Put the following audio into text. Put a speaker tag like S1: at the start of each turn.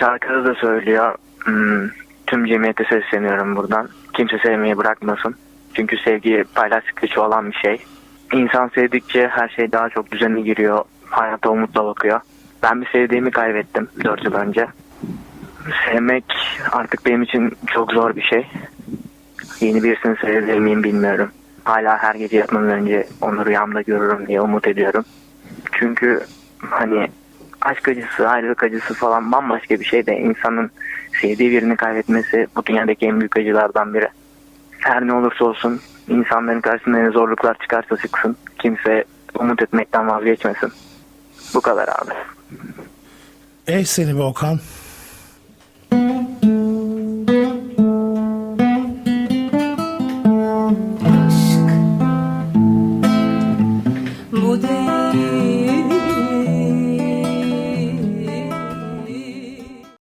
S1: Şarkıda da söylüyor. Hmm, tüm cemiyete sesleniyorum buradan. Kimse sevmeyi bırakmasın. Çünkü sevgi paylaştıkça çoğalan bir şey. İnsan sevdikçe her şey daha çok düzene giriyor. Hayata umutla bakıyor. Ben bir sevdiğimi kaybettim 4 yıl önce. Sevmek artık benim için çok zor bir şey. Yeni birisini sevebilir miyim bilmiyorum. Hala her gece yatmadan önce onu rüyamda görürüm diye umut ediyorum. Çünkü hani aşk acısı, ayrılık acısı falan bambaşka bir şey de insanın sevdiği birini kaybetmesi bu dünyadaki en büyük acılardan biri. Her ne olursa olsun insanların karşısında ne zorluklar çıkarsa çıksın kimse umut etmekten vazgeçmesin. Bu kadar abi.
S2: Eh seni be Okan. Aşk bu değil.